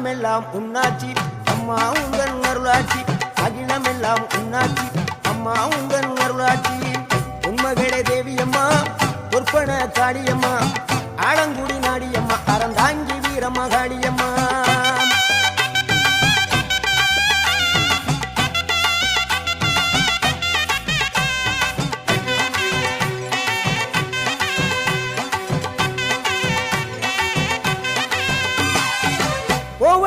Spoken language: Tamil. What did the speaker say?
அகிலமெல்லாம் உன்னாச்சி. அம்மா உங்கள் அருளாச்சி. அகிலமெல்லாம் உன்னாச்சி. அம்மா உங்கள் அருளாச்சி. உண்மகளே தேவியம்மா பொற்பன காளியம்மா. ஆலங்குடி நாடியம்மா அறந்தாங்கி